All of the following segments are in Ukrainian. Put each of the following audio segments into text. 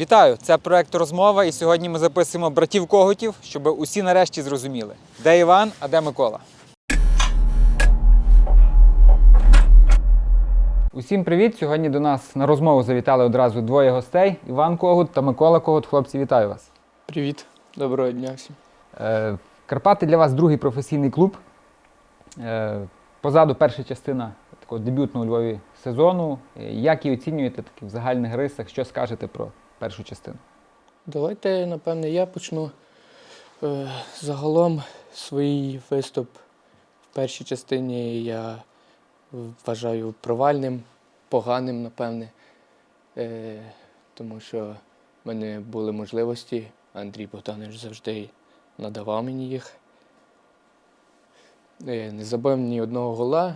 Вітаю! Це проект Розмова, і сьогодні ми записуємо братів Когутів, щоб усі нарешті зрозуміли, де Іван, а де Микола. Усім привіт! Сьогодні до нас на розмову завітали одразу двоє гостей: Іван Когут та Микола Когут. Хлопці, вітаю вас! Привіт, доброго дня всім. Е, Карпати для вас другий професійний клуб. Е, Позаду перша частина такого дебютного у Львові сезону. Е, Як її оцінюєте таки в загальних рисах? Що скажете про першу частину? Давайте, напевне, я почну. Е, Загалом свій виступ в першій частині я вважаю провальним, поганим, напевне. Е, Тому що в мене були можливості, Андрій Богданович завжди надавав мені їх. Е, Не забив ні одного гола,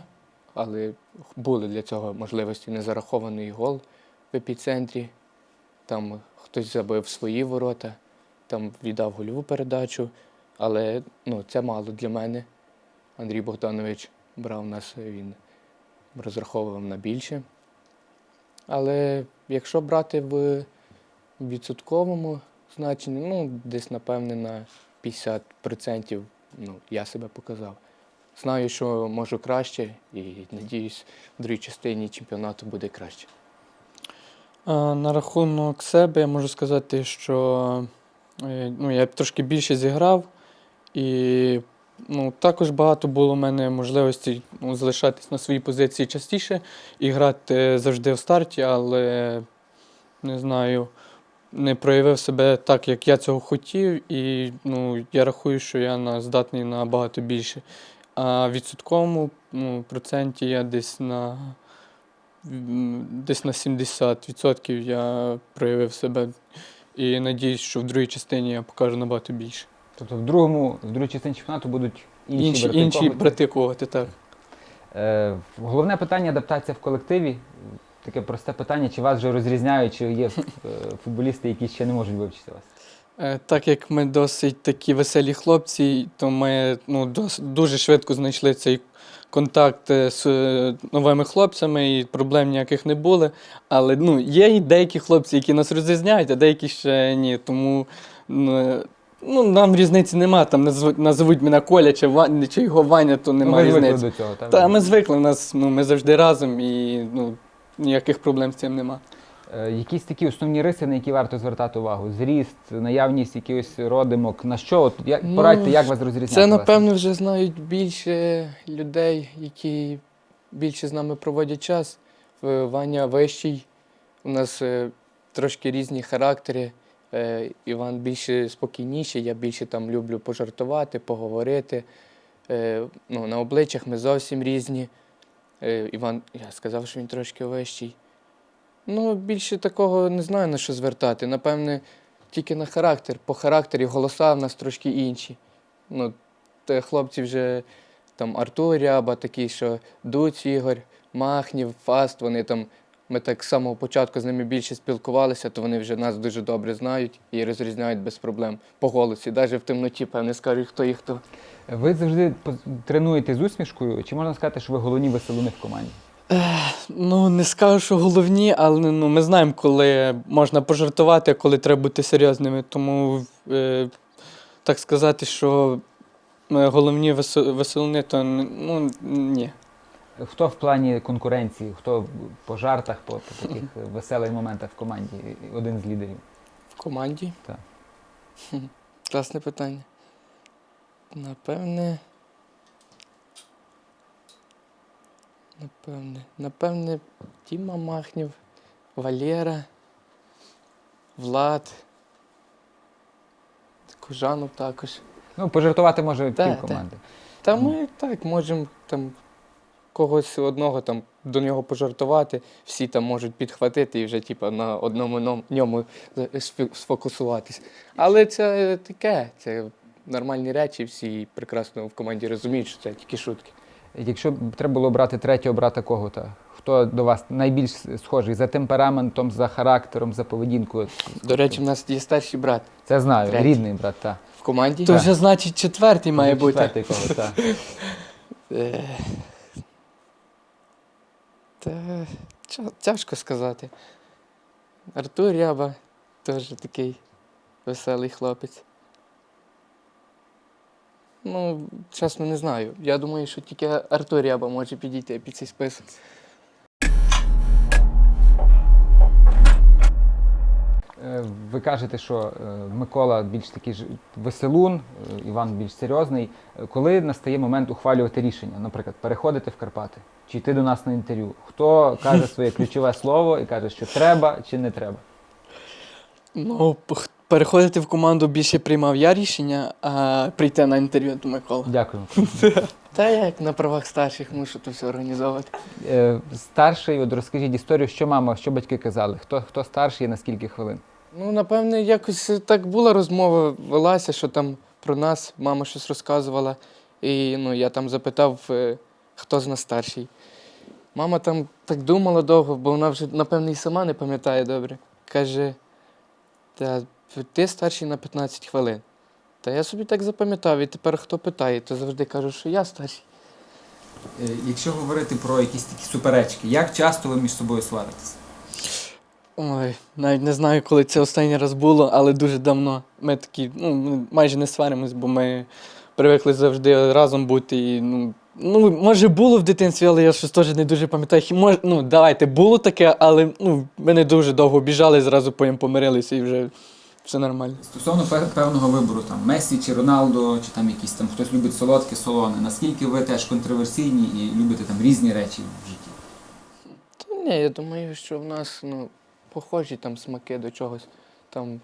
але були для цього можливості незарахований гол в епіцентрі. Там хтось забив свої ворота, там віддав гольову передачу, але ну, це мало для мене. Андрій Богданович брав нас, він розраховував на більше. Але якщо брати в відсотковому значенні, ну, десь, напевне, на 50% ну, я себе показав. Знаю, що можу краще, і надіюсь, в другій частині чемпіонату буде краще. А, На рахунок себе я можу сказати, що е, ну, я трошки більше зіграв, і ну, також багато було в мене можливостей ну, залишатись на своїй позиції частіше і грати завжди в старті, але не знаю, не проявив себе так, як я цього хотів, і ну, я рахую, що я на, здатний набагато більше. А в відсотковому ну, проценті я десь на десь на 70% я проявив себе. І надіюсь, що в другій частині я покажу набагато більше. Тобто в другому, в другій частині чемпіонату будуть інші, Інші, брати інші Когути. брати так. Е, Головне питання адаптація в колективі. Таке просте питання, чи вас вже розрізняють, чи є е, футболісти, які ще не можуть вивчити вас? Е, Так як ми досить такі веселі хлопці, то ми ну, дос, дуже швидко знайшли цей контакт з е, новими хлопцями, і проблем ніяких не було. Але ну, є і деякі хлопці, які нас розрізняють, а деякі ще ні. Тому ну, е, ну, нам різниці нема. Там називуть мене Коля чи, Ваня, чи його Ваня, то Ну, немає ви різниці. до цього? Та ми звикли, у нас ну, ми завжди разом і ну, ніяких проблем з цим нема. Е, Якісь такі основні риси, на які варто звертати увагу? Зріст, наявність якихось родимок, на що? От, як, Ну, порадьте, як вас розрізняти? Це, власне? напевно, вже знають більше людей, які більше з нами проводять час. Е, Ваня вищий, у нас е, трошки різні характери. Іван більше спокійніший, я більше там люблю пожартувати, поговорити. Ну, на обличчях ми зовсім різні. Іван, я сказав, що він трошки вищий. Ну, більше такого не знаю на що звертати. Напевне, тільки на характер. По характері голоса в нас трошки інші. Ну, те хлопці вже там Артур Ряба, такий, що Дуць Ігор, Махнів, Фаст, вони там. Ми так з самого початку з ними більше спілкувалися, то вони вже нас дуже добре знають і розрізняють без проблем по голосі. Навіть в темноті, певне, скажуть, хто і хто. Ви завжди тренуєте з усмішкою, чи можна сказати, що ви головні веселуни в команді? Ну, не скажу, що головні, але ну, ми знаємо, коли можна пожартувати, а коли треба бути серйозними. Тому, е, так сказати, що головні весел- веселуни, то ну, ні. Хто в плані конкуренції, хто по жартах, по, по таких веселих моментах в команді, один з лідерів? В команді? Так. Хм, Класне питання. Напевне. Напевне. Напевне, Тіма Махнів, Валєра, Влад. Кужанов також. Ну, пожартувати може Так, пів команди. Та ми так можемо там когось одного там до нього пожартувати, всі там можуть підхватити і вже типу, на одному ном- ньому сфокусуватись. Але це таке, це нормальні речі, всі прекрасно в команді розуміють, що це тільки шутки. Якщо б треба було брати третього брата когута, хто до вас найбільш схожий за темпераментом, за характером, за поведінкою? До речі, в нас є старший брат Це знаю, Третій. рідний брат, так. в команді. То вже значить четвертий має бути. Четвертий когут, так. Е, Та, тя- тяжко сказати. Артур Ряба, теж такий веселий хлопець. Ну, чесно, не знаю. Я думаю, що тільки Артур Ряба може підійти під цей список. Е, Ви кажете, що е, Микола більш такий ж веселун, е, Іван більш серйозний. Е, Коли настає момент ухвалювати рішення, наприклад, переходити в Карпати чи йти до нас на інтерв'ю, хто каже своє ключове слово і каже, що треба чи не треба? Ну, п- переходити в команду більше приймав я рішення, а прийти на інтерв'ю до Миколи. Дякую. Та я як на правах старших мушу то все організовувати. Е, Старший, от розкажіть історію, що мама, що батьки казали, хто, хто старший і на скільки хвилин? Ну, напевне, якось так була розмова, велася, що там про нас мама щось розказувала. І ну, я там запитав, е, хто з нас старший. Мама там так думала довго, бо вона вже, напевне, і сама не пам'ятає добре. Каже, та ти старший на 15 хвилин. Та я собі так запам'ятав, і тепер хто питає, то завжди кажу, що я старший. Е, Якщо говорити про якісь такі суперечки, як часто ви між собою сваритесь? Ой, навіть не знаю, коли це останній раз було, але дуже давно. Ми такі, ну, ми майже не сваримось, бо ми привикли завжди разом бути. І, ну, ну, може, було в дитинстві, але я щось теж не дуже пам'ятаю. Мож, ну, давайте, було таке, але ну, ми не дуже довго біжали, зразу потім помирилися і вже все нормально. Стосовно певного вибору, там Месі чи Роналдо, чи там якісь там хтось любить солодке, солоне, наскільки ви теж контроверсійні і любите там різні речі в житті? Та ні, я думаю, що в нас ну, похожі там смаки до чогось. Там,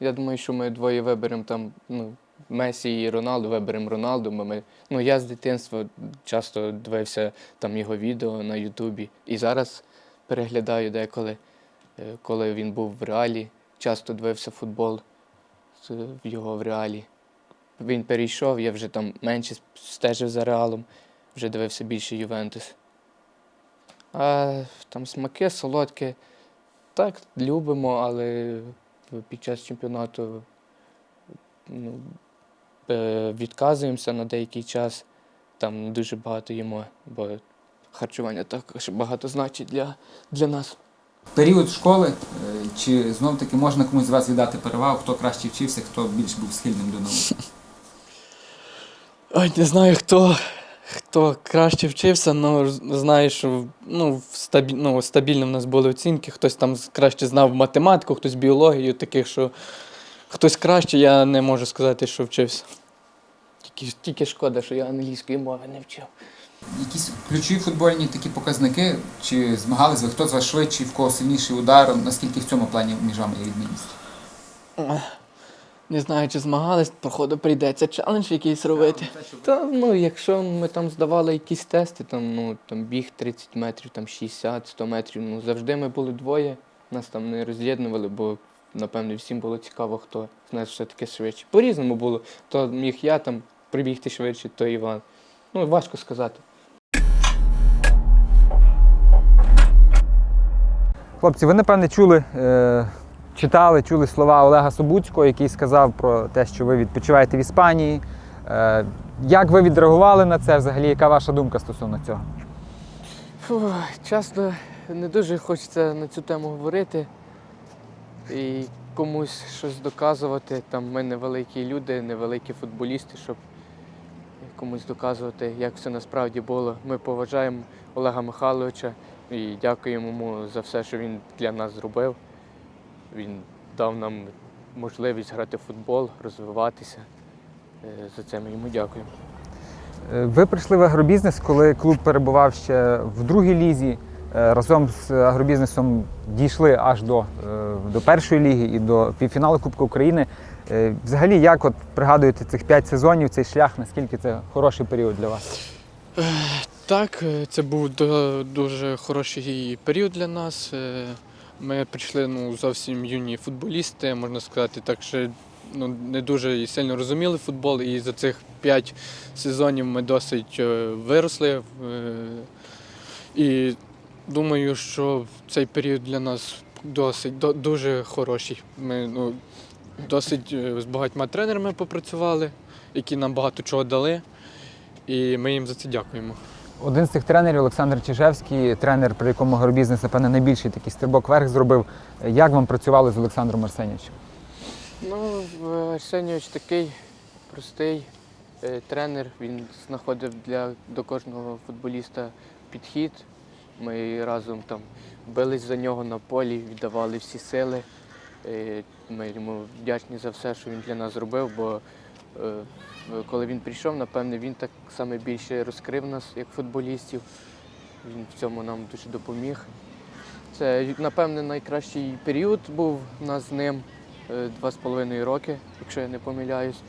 я думаю, що ми двоє виберемо там, ну, Месі і Роналду, виберемо Роналду, бо ми, ну, я з дитинства часто дивився там його відео на Ютубі. І зараз переглядаю деколи, е, коли він був в реалі, часто дивився футбол в його в реалі. Він перейшов, я вже там менше стежив за реалом, вже дивився більше Ювентус. А там смаки, солодкі. Так, любимо, але під час чемпіонату ну, е, відказуємося на деякий час. Там дуже багато їмо, бо харчування також багато значить для, для нас. Період школи, е, чи знов таки можна комусь з вас віддати перевагу, хто краще вчився, хто більш був схильним до науки? Ой, не знаю, хто, хто краще вчився, але знаю, що ну, в стабі, ну, стабільно в нас були оцінки. Хтось там краще знав математику, хтось біологію, таких, що хтось краще, я не можу сказати, що вчився. Тільки, тільки шкода, що я англійської мови не вчив. Якісь ключові футбольні такі показники, чи змагались ви, хто з вас швидший, в кого сильніший удар, наскільки в цьому плані між вами є відмінність? Не знаю, чи змагались, походу прийдеться челендж якийсь робити. Та ну, якщо ми там здавали якісь тести, там, ну, там біг 30 метрів, там 60, 100 метрів, ну завжди ми були двоє, нас там не роз'єднували, бо напевно всім було цікаво, хто з нас все-таки швидше. По-різному було. То міг я там прибігти швидше, то Іван. Ну, важко сказати. Хлопці, ви напевне чули, е, читали, чули слова Олега Собуцького, який сказав про те, що ви відпочиваєте в Іспанії. Е, як ви відреагували на це? Взагалі, яка ваша думка стосовно цього? Фу, часто не дуже хочеться на цю тему говорити і комусь щось доказувати. Там ми невеликі люди, невеликі футболісти, щоб комусь доказувати, як все насправді було. Ми поважаємо Олега Михайловича і дякуємо йому за все, що він для нас зробив. Він дав нам можливість грати в футбол, розвиватися. Е, За це ми йому дякуємо. Е, Ви прийшли в агробізнес, коли клуб перебував ще в другій лізі. Е, Разом з агробізнесом дійшли аж до, до першої ліги і до півфіналу Кубку України. Взагалі, як от пригадуєте цих п'ять сезонів, цей шлях, наскільки це хороший період для вас? Так, е, це був дуже хороший період для нас. Е, Ми прийшли ну, зовсім юні футболісти, можна сказати, так що ну, не дуже сильно розуміли футбол, і за цих п'ять сезонів ми досить е, виросли. І думаю, що цей період для нас досить до- дуже хороший. Ми ну, досить з багатьма тренерами попрацювали, які нам багато чого дали, і ми їм за це дякуємо. Один з цих тренерів, Олександр Чижевський, тренер, при якому агробізнес, напевне, найбільший такий стрибок вверх зробив. Як вам працювали з Олександром Арсенійовичем? Ну, Арсенійович такий простий е, тренер. Він знаходив для, до кожного футболіста підхід. Ми разом там бились за нього на полі, віддавали всі сили. Е, Ми йому вдячні за все, що він для нас зробив, бо е, коли він прийшов, напевне, він так саме більше розкрив нас як футболістів. Він в цьому нам дуже допоміг. Це, напевне, найкращий період був у нас з ним е, два з половиною роки, якщо я не помиляюсь.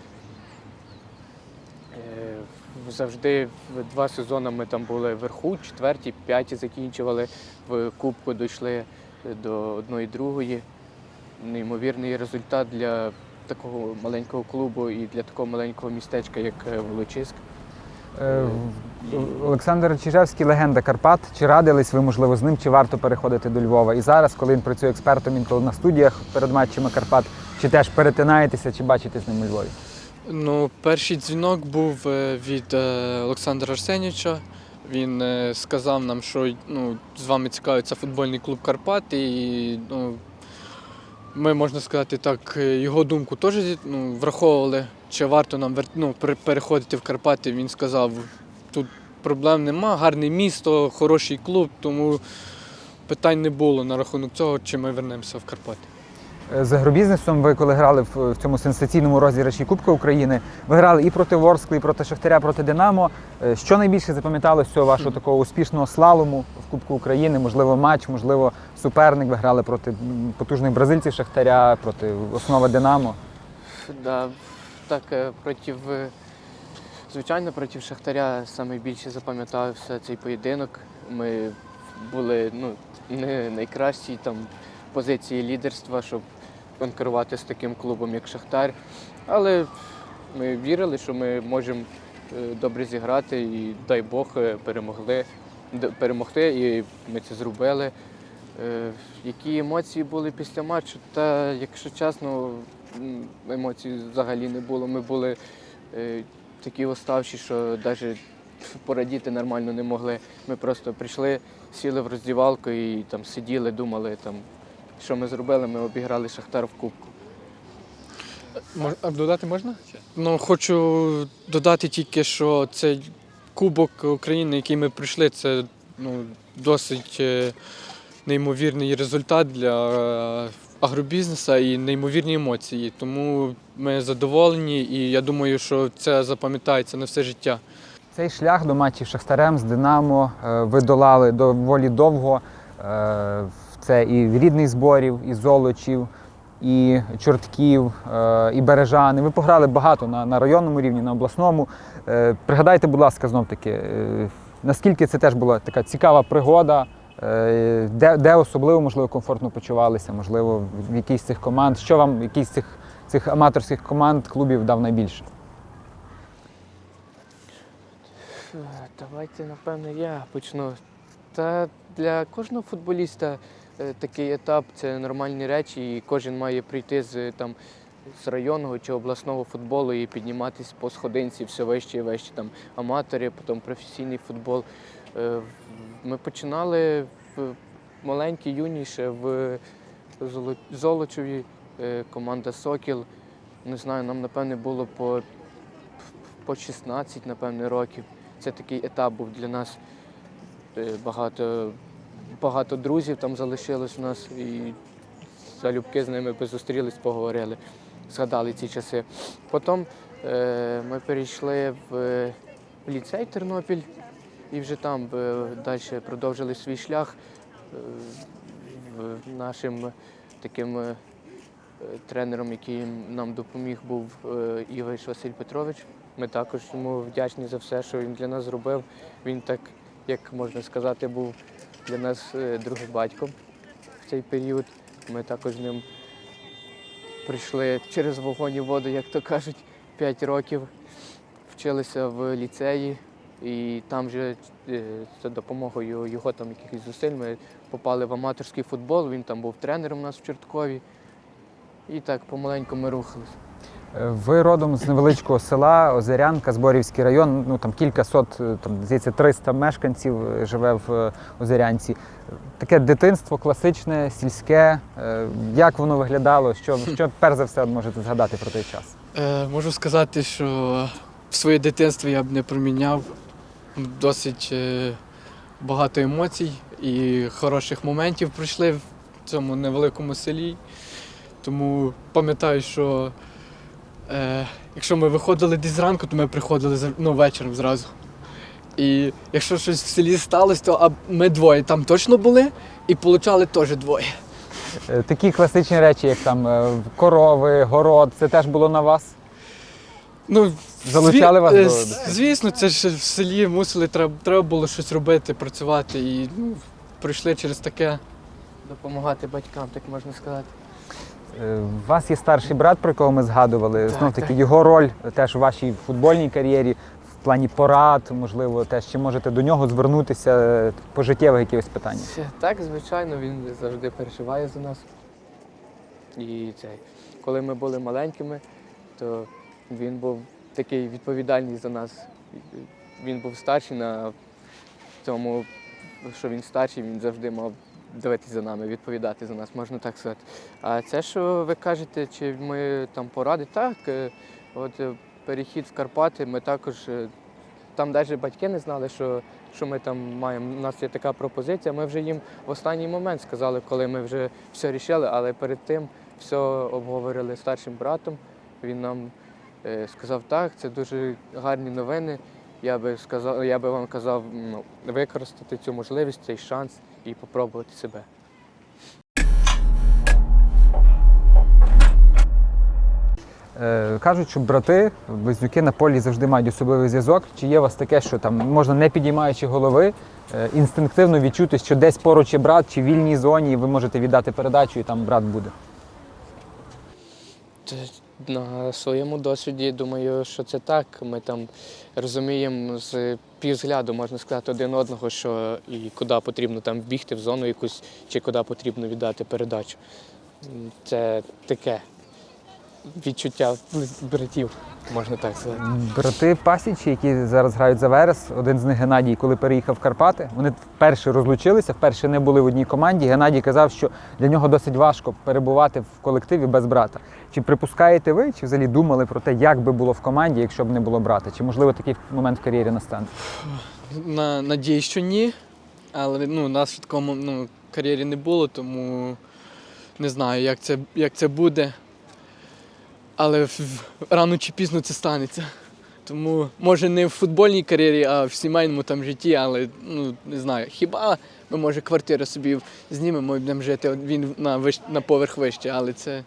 Е, Завжди два сезони ми там були вверху, четверті, п'яті закінчували, в Кубку дійшли е, до одної другої. Неймовірний результат для такого маленького клубу і для такого маленького містечка, як е, Волочиськ. Е, Олександр Чижевський легенда Карпат. Чи радились ви, можливо, з ним, чи варто переходити до Львова? І зараз, коли він працює експертом інколи на студіях перед матчами Карпат, чи теж перетинаєтеся, чи бачите з ним у Львові? Ну, перший дзвінок був е, від Олександра Арсенійовича. Він сказав нам, що ну, з вами цікавиться футбольний клуб Карпат, і ну, ми, можна сказати так, е, його думку теж ну, враховували, чи варто нам ну, переходити в Карпати. Він сказав, тут проблем нема, гарне місто, хороший клуб, тому питань не було на рахунок цього, чи ми вернемося в Карпати. Е, З агробізнесом ви коли грали в, цьому сенсаційному розіграші Кубка України, ви грали і проти Ворскли, і проти Шахтаря, проти Динамо. Е, Що найбільше запам'яталось цього вашого такого успішного слалому в Кубку України? Можливо, матч, можливо, суперник. Ви грали проти потужних бразильців Шахтаря, проти основи Динамо. Да, так, е, проти, звичайно, проти Шахтаря найбільше запам'ятався цей поєдинок. Ми були ну, не найкращій там позиції лідерства, щоб конкурувати з таким клубом, як Шахтар. Але ми вірили, що ми можемо е, добре зіграти і дай Бог е, перемогли, перемогти, і ми це зробили. Е, Які емоції були після матчу? Та, якщо чесно, емоцій взагалі не було. Ми були такі оставші, що навіть порадіти нормально не могли. Ми просто прийшли, сіли в роздівалку і там сиділи, думали, там, що ми зробили. Ми обіграли Шахтар в кубку. Мож, а додати можна? Ну, хочу додати тільки, що цей Кубок України, який ми прийшли, це ну, досить е, неймовірний результат для е, агробізнесу і неймовірні емоції. Тому ми задоволені і я думаю, що це запам'ятається на все життя. Цей шлях до матчів Шахтарем, з Динамо е, ви долали доволі довго. Це і рідних зборів, і золочів, і чортків, е, і бережани. Ви пограли багато на, на районному рівні, на обласному. Е, Пригадайте, будь ласка, знов таки, е, наскільки це теж була така цікава пригода, де, де особливо, можливо, комфортно почувалися, можливо, в якійсь з цих команд. Що вам якийсь з цих, цих аматорських команд, клубів дав найбільше? Давайте, напевно, я почну. Та для кожного футболіста такий етап це нормальні речі, і кожен має прийти з там. З районного чи обласного футболу і підніматися по сходинці все вище і вище. Там аматори, потім професійний футбол. Е, Ми починали в маленькій юні ще в Золо- Золочеві, е, команда Сокіл. Не знаю, нам напевне було по, по 16, напевне, років. Це такий етап був для нас. Е, Багато, багато друзів там залишилось у нас і залюбки з ними зустрілись, поговорили, згадали ці часи. Потім е, ми перейшли в, в ліцей Тернопіль і вже там е, далі продовжили свій шлях. Е, нашим таким е, тренером, який нам допоміг, був е, Ігор Василь Петрович. Ми також йому вдячні за все, що він для нас зробив. Він так, як можна сказати, був для нас е, другим батьком в цей період. Ми також з ним прийшли через вогонь і воду, як то кажуть, 5 років. Вчилися в ліцеї, і там вже е, за допомогою його там якихось зусиль ми попали в аматорський футбол. Він там був тренером у нас в Чорткові. і так помаленьку ми рухались. Ви родом з невеличкого села Озерянка, Зборівський район. Ну там кілька сот, е, там здається, 300 мешканців е, живе в е, Озерянці. Таке дитинство класичне, сільське. Як воно виглядало? Що, що перш за все можете згадати про той час? Е, можу сказати, що своє дитинство я б не проміняв досить багато емоцій і хороших моментів пройшли в цьому невеликому селі. Тому пам'ятаю, що е, якщо ми виходили десь зранку, то ми приходили ну, вечором зразу. І якщо щось в селі сталося, то а ми двоє там точно були і получали теж двоє. Е, Такі класичні речі, як там е, корови, город, це теж було на вас? Ну, Залучали вас е, до- з- Звісно, це ж в селі мусили, треба, треба було щось робити, працювати і ну, пройшли через таке. Допомагати батькам, так можна сказати. Е, У вас є старший брат, про якого ми згадували. Так, Знов таки так. його роль теж у вашій футбольній кар'єрі, в плані порад, можливо, теж чи можете до нього звернутися е, по життєвих якихось питаннях. Так, звичайно, він завжди переживає за нас. І цей, коли ми були маленькими, то він був такий відповідальний за нас. Він був старший на тому, що він старший, він завжди мав дивитися за нами, відповідати за нас, можна так сказати. А це, що ви кажете, чи ми там поради, так, е, от е, перехід в Карпати, ми також. е, Там навіть батьки не знали, що що ми там маємо. У нас є така пропозиція. Ми вже їм в останній момент сказали, коли ми вже все рішили, але перед тим все обговорили старшим братом. Він нам е, сказав, так, це дуже гарні новини. Я би сказав, я би вам казав ну, використати цю можливість, цей шанс і попробувати себе. Е, Кажуть, що брати, близнюки на полі завжди мають особливий зв'язок. Чи є у вас таке, що там можна, не підіймаючи голови, е, інстинктивно відчути, що десь поруч є брат чи в вільній зоні, і ви можете віддати передачу, і там брат буде? На своєму досвіді думаю, що це так. Ми там розуміємо з півзгляду, можна сказати, один одного, що і куди потрібно там бігти в зону якусь, чи куди потрібно віддати передачу. Це таке відчуття братів, можна так сказати. Брати Пасічі, які зараз грають за Верес, один з них Геннадій, коли переїхав в Карпати, вони вперше розлучилися, вперше не були в одній команді. Геннадій казав, що для нього досить важко перебувати в колективі без брата. Чи припускаєте ви, чи взагалі думали про те, як би було в команді, якщо б не було брата? Чи можливо такий момент в кар'єрі настане? На, надіюсь, що ні. Але ну, нас в такому ну, кар'єрі не було, тому не знаю, як це, як це буде. Але рано чи пізно це станеться. Тому, може, не в футбольній кар'єрі, а в сімейному там житті, але ну, не знаю. Хіба ми, може, квартиру собі знімемо і будемо жити, він на, вищ, на поверх вище, але це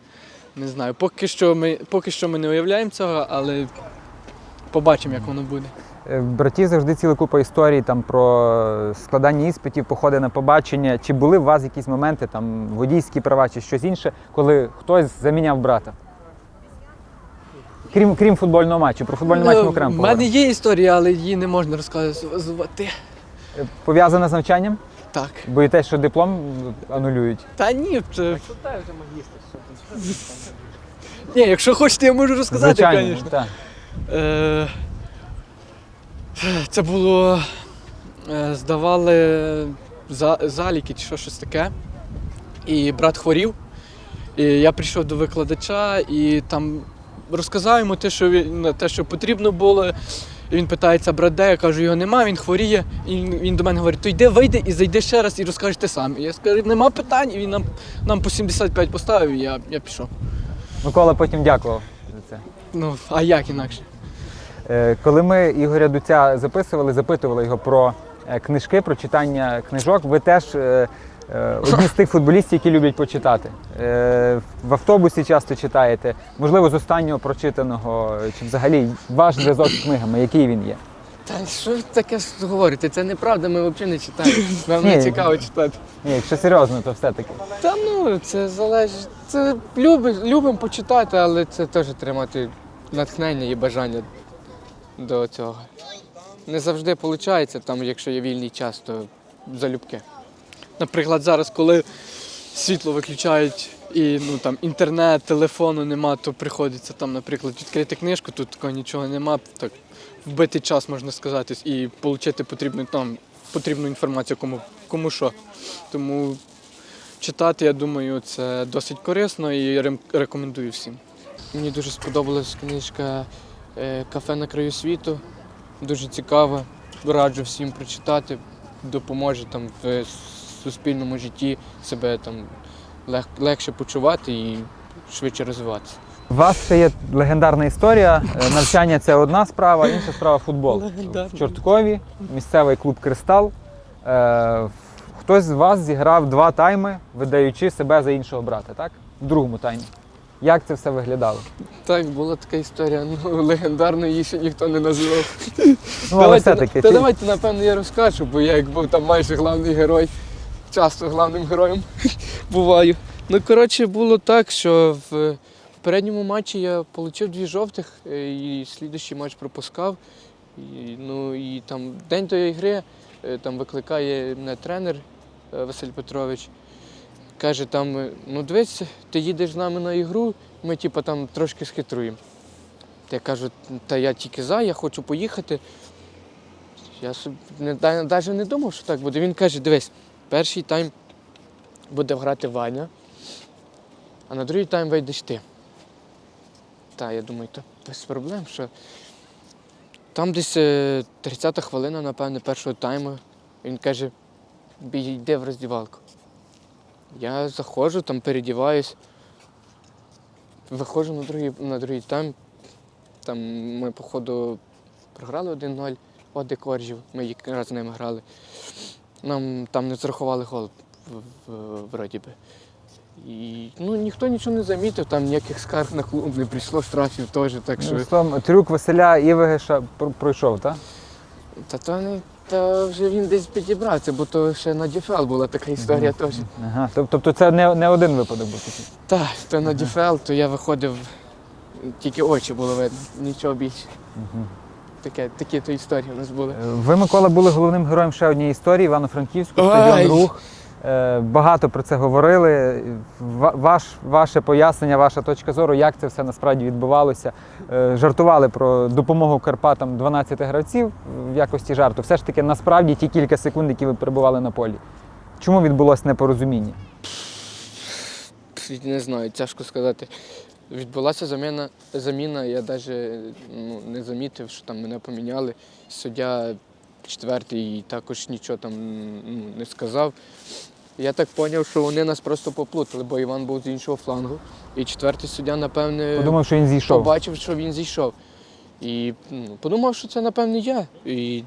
не знаю. Поки що ми, поки що ми не уявляємо цього, але побачимо, як воно буде. Е, В братів завжди ціла купа історій там про складання іспитів, походи на побачення. Чи були у вас якісь моменти, там водійські права чи щось інше, коли хтось заміняв брата? Крім, крім футбольного матчу, про футбольний матч ми У мене є історія, але її не можна розказувати. Е, Пов'язана з навчанням? Так. Боїтесь, що диплом анулюють? Та ні, це. Ні, якщо хочете, я можу розказати, звісно. так. Е, це було. е, Здавали заліки чи що, щось таке. І брат хворів. І я прийшов до викладача і там розказав йому те, що, він, те, що потрібно було. І він питається, брат, де? Я кажу, його нема, він хворіє. І він, до мене говорить, то йди, вийди і зайди ще раз і розкажеш ти сам. І я скажу, нема питань, і він нам, нам по 75 поставив, і я, я пішов. Микола потім дякував за це. Ну, а як інакше? Е, Коли ми Ігоря Дуця записували, запитували його про е, книжки, про читання книжок, ви теж е, одні з тих футболістів, які люблять почитати. Е, В автобусі часто читаєте, можливо, з останнього прочитаного, е, чи взагалі ваш зв'язок з книгами, який він є. Та що ви таке говорите? Це неправда, ми взагалі не читаємо. Нам Ні. не цікаво читати. Ні, якщо серйозно, то все-таки. Та ну, це залежить. Це люби, любимо почитати, але це теж тримати натхнення і бажання до цього. Не завжди виходить, там, якщо є вільний час, то залюбки. Наприклад, зараз, коли світло виключають і ну, там, інтернет, телефону нема, то приходиться там, наприклад, відкрити книжку, тут такого нічого нема, так вбити час, можна сказати, і отримати потрібну, там, потрібну інформацію, кому, кому що. Тому читати, я думаю, це досить корисно і рекомендую всім. Мені дуже сподобалась книжка е, Кафе на краю світу. Дуже цікава. Раджу всім прочитати, допоможе там в суспільному житті себе там лег- легше почувати і швидше розвиватися. У вас ще є легендарна історія. Е, Навчання це одна справа, інша справа футбол. Легендарна. В Чорткові, місцевий клуб Кристал. Е, Хтось з вас зіграв два тайми, видаючи себе за іншого брата, так? В другому таймі. Як це все виглядало? Так, була така історія, ну легендарно її ще ніхто не називав. Ну, але давайте, все-таки. та чи- давайте, напевно, я розкажу, бо я як був там майже головний герой, часто головним героєм буваю. Ну, коротше, було так, що в передньому матчі я отримав дві жовтих е, і слідуючий матч пропускав. І, ну, і там день тої гри е, там викликає мене тренер е, Василь Петрович. Каже, там, ну дивись, ти їдеш з нами на ігру, ми типу, там трошки схитруємо. Я кажу, та я тільки за, я хочу поїхати. Я навіть не думав, що так буде. Він каже, дивись, перший тайм буде грати Ваня, а на другий тайм вийдеш ти. Та, я думаю, то без проблем, що там десь е, 30-та хвилина, напевне, першого тайму. Він каже, йди в роздівалку. Я заходжу, там передіваюсь, виходжу на другий, на другий тайм. Там ми, походу, програли 1-0 Оди Коржів, ми якраз з ними грали. Нам там не в- в- вроді би. І ну, ніхто нічого не замітив, там ніяких скарг на клуб не прийшло, штрафів теж. Так що Ну, словом, трюк Василя Івегеша пр- пройшов, так? та то не та вже він десь підібрався, бо то ще на Діфел була така історія теж. Ага. Тоб- Тобто це не, не один випадок був такий. Так, то на Діфел, то я виходив, тільки очі було видно, нічого більше. Мгм. Таке, такі то історії у нас були. Е, Ви, Микола, були головним героєм ще однієї історії Івано-Франківську, Ой! стадіон рух. Е, Багато про це говорили. Ваш, ваше пояснення, ваша точка зору, як це все насправді відбувалося. Е, Жартували про допомогу Карпатам 12 гравців в якості жарту. Все ж таки, насправді ті кілька секунд, які ви перебували на полі. Чому відбулося непорозуміння? Не знаю, тяжко сказати. Відбулася заміна, заміна я навіть ну, не замітив, що там мене поміняли. Суддя четвертий також нічого там ну, не сказав. Я так зрозумів, що вони нас просто поплутали, бо Іван був з іншого флангу. І четвертий суддя, напевне, Подумав, що він зійшов. побачив, що він зійшов. І ну, подумав, що це, напевне, я. І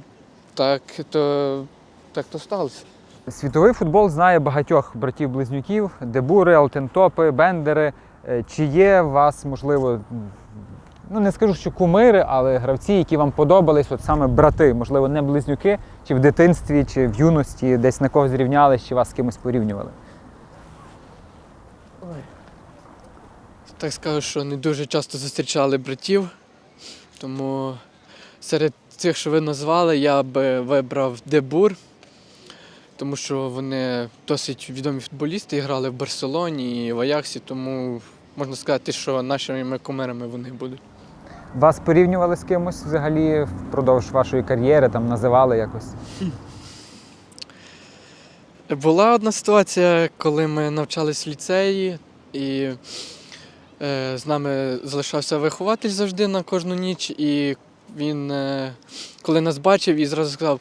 так то, так то сталося. Світовий футбол знає багатьох братів-близнюків, Дебури, Алтентопи, Бендери. Е, Чи є у вас, можливо, ну не скажу, що кумири, але гравці, які вам подобались, от саме брати, можливо, не близнюки, чи в дитинстві, чи в юності, десь на когось зрівнялись, чи вас з кимось порівнювали? Так скажу, що не дуже часто зустрічали братів, тому серед цих, що ви назвали, я би вибрав Дебур, тому що вони досить відомі футболісти грали в Барселоні і в Аяксі, тому можна сказати, що нашими кумирами вони будуть. Вас порівнювали з кимось взагалі впродовж вашої кар'єри, там називали якось? Була одна ситуація, коли ми навчались в ліцеї, і е, з нами залишався вихователь завжди на кожну ніч. І він, е, коли нас бачив, і зразу сказав,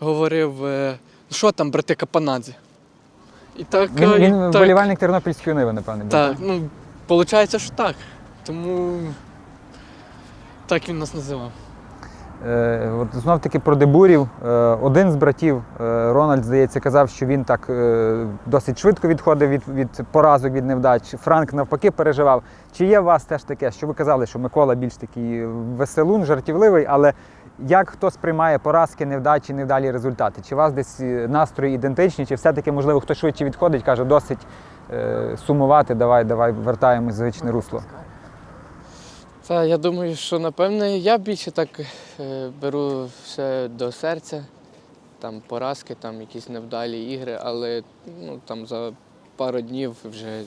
говорив, е, що там, брати Капанадзе? І так, Він, е, він так, вболівальник Тернопільської ниви, напевне. був, так, ну, виходить, що так. Тому так він нас називав. Е, от знов таки про дебурів. Е, один з братів, е, Рональд, здається, казав, що він так е, досить швидко відходив від, від поразок, від невдач. Франк навпаки переживав. Чи є у вас теж таке, що ви казали, що Микола більш такий веселун, жартівливий, але як хто сприймає поразки, невдачі, невдалі результати? Чи у вас десь е, настрої ідентичні, чи все-таки, можливо, хто швидше відходить, каже, досить е, сумувати, давай, давай вертаємось в звичне русло. Та я думаю, що напевне я більше так е, беру все до серця. Там поразки, там якісь невдалі ігри, але ну, там за пару днів вже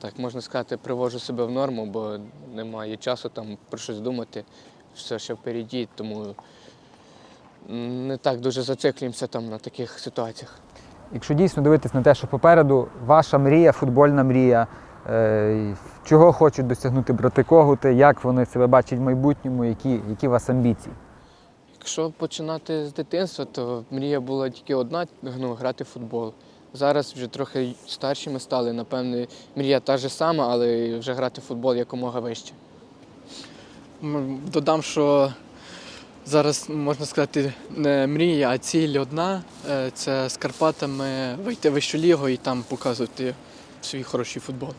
так можна сказати, привожу себе в норму, бо немає часу там про щось думати, все ще впереді, тому не так дуже зациклюємося там на таких ситуаціях. Якщо дійсно дивитись на те, що попереду ваша мрія, футбольна мрія, е, чого хочуть досягнути брати Когути, як вони себе бачать в майбутньому, які, які у вас амбіції? Якщо починати з дитинства, то мрія була тільки одна ну, грати в футбол. Зараз вже трохи старші ми стали, напевне, мрія та ж сама, але вже грати в футбол якомога вище. Додам, що зараз можна сказати не мрія, а ціль одна е, це з Карпатами вийти в вищу лігу і там показувати свій хороший футбол.